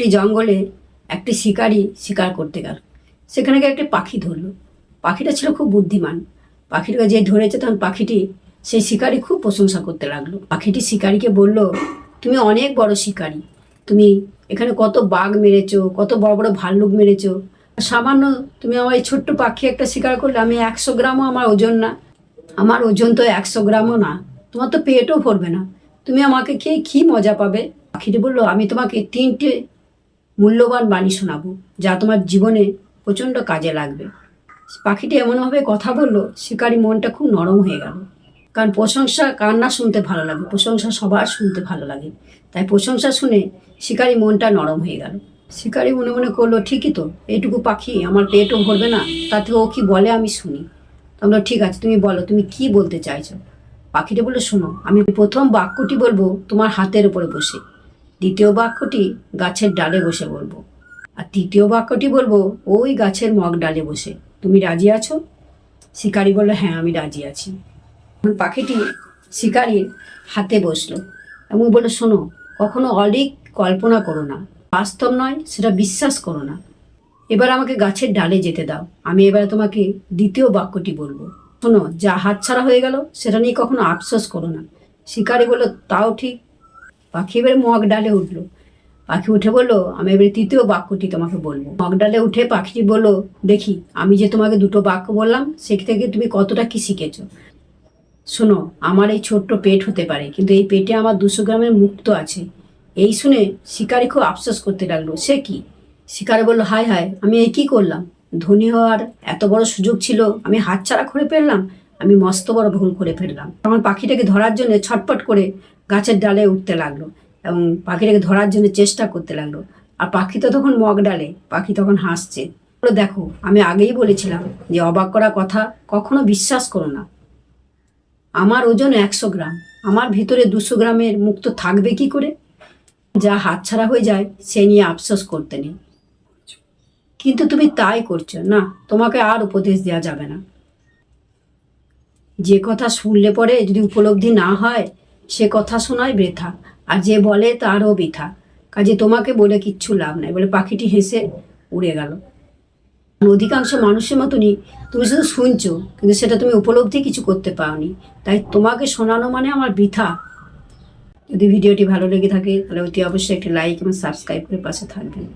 একটি জঙ্গলে একটি শিকারি শিকার করতে গেল। সেখানে গিয়ে একটি পাখি ধরলো। পাখিটা ছিল খুব বুদ্ধিমান। পাখিটাকে যে ধরেছে তখন পাখিটি সেই শিকারি খুব প্রশংসা করতে লাগল। পাখিটি শিকারিকে বলল, তুমি অনেক বড় শিকারী। তুমি এখানে কত বাঘ মেরেছো, কত বড় বড় ভাল্লুক মেরেছো। সামান্য তুমি আমার এই ছোট্ট পাখি একটা শিকার করলে, আমি একশো গ্রামও আমার ওজন না। আমার ওজন তো একশো গ্রামও না। তোমার তো পেটও ভরবে না। তুমি আমাকে খেয়ে কী মজা পাবে? পাখিটি বলল, আমি তোমাকে তিনটে মূল্যবান বাণী শোনাবো, যা তোমার জীবনে প্রচণ্ড কাজে লাগবে। পাখিটি এমনভাবে কথা বলল, শিকারি মনটা খুব নরম হয়ে গেল। কারণ প্রশংসা কার না শুনতে ভালো লাগে? প্রশংসা সবার শুনতে ভালো লাগে। তাই প্রশংসা শুনে শিকারি মনটা নরম হয়ে গেল। শিকারি মনে মনে করল, ঠিকই তো এইটুকু পাখি আমার পেটও ভরবে না, তাতে ও কি বলে আমি শুনি? তোমরা ঠিক আছে, তুমি বলো, তুমি কি বলতে চাইছো? পাখিটা বলল, শোনো, আমি প্রথম বাক্যটি বলব তোমার হাতের উপরে বসে। দ্বিতীয় বাক্যটি গাছের ডালে বসে বলব। আর তৃতীয় বাক্যটি বলব, ওই গাছের মগ ডালে বসে। তুমি রাজি আছো? শিকারি বলল হ্যাঁ আমি রাজি আছি। পাখিটি শিকারির হাতে বসল এবং বলল, শোনো, কখনো অলিক কল্পনা করো না। বাস্তব নয়, সেটা বিশ্বাস করো না। এবার আমাকে গাছের ডালে যেতে দাও। আমি এবার তোমাকে দ্বিতীয় বাক্যটি বলব। শোনো, যা হাতছাড়া হয়ে গেল, সেটা নিয়ে কখনো আফসোস করো না। শিকারি বলল, তাও ঠিক। পাখি এবার মগ ডালে উঠল। পাখি উঠে বলল, আমি এবারে তৃতীয় বাক্যটি তোমাকে বলব। মগ ডালে উঠে পাখিটি বলল, দেখি, আমি যে তোমাকে দুটো বাক্য বললাম, সে থেকে তুমি কতটা কি শিখেছো? শোনো, আমার এই ছোট্ট পেট হতে পারে, কিন্তু এই পেটে আমার দুশো গ্রামের মুক্ত আছে। এই শুনে শিকারি খুব আফসোস করতে লাগল, সে কি? শিকারি বলল, হায় হায়, আমি এই কী করলাম? ধনী হওয়ার এত বড় সুযোগ ছিল, আমি হাতছাড়া করে ফেললাম? আমি মস্ত বড় ভুল করে ফেললাম। আমার পাখিটাকে ধরার জন্য ছটপট করে গাছের ডালে উঠতে লাগল এবং পাখিটাকে ধরার জন্য চেষ্টা করতে লাগল। আর পাখি তো তখন মগ ডালে পাখি তখন হাসছে। বলল, দেখো আমি আগেই বলেছিলাম যে অবাক করা কথা কখনো বিশ্বাস করো না। আমার ওজন একশো গ্রাম আমার ভিতরে দুশো গ্রামের মুক্ত থাকবে কি করে? যা হাতছাড়া হয়ে যায় সে নিয়ে আফসোস করতে নেই। কিন্তু তুমি তাই করছ না তোমাকে আর উপদেশ দেওয়া যাবে না। যে কথা শুনলে পরে যদি উপলব্ধি না হয় সে কথা শোনায় বৃথা, আর যে বলে তারও বৃথা। কাজে তোমাকে বলে কিচ্ছু লাভ নাই, বলে পাখিটি হেসে উড়ে গেল। অধিকাংশ মানুষের মতনই, তুমি শুধু শুনছো, কিন্তু সেটা তুমি উপলব্ধি কিছু করতে পারোনি তাই তোমাকে শোনানো মানে আমার বৃথা। যদি ভিডিওটি ভালো লেগে থাকে, তাহলে অতি অবশ্যই একটি লাইক এবং সাবস্ক্রাইব করে পাশে থাকবেন।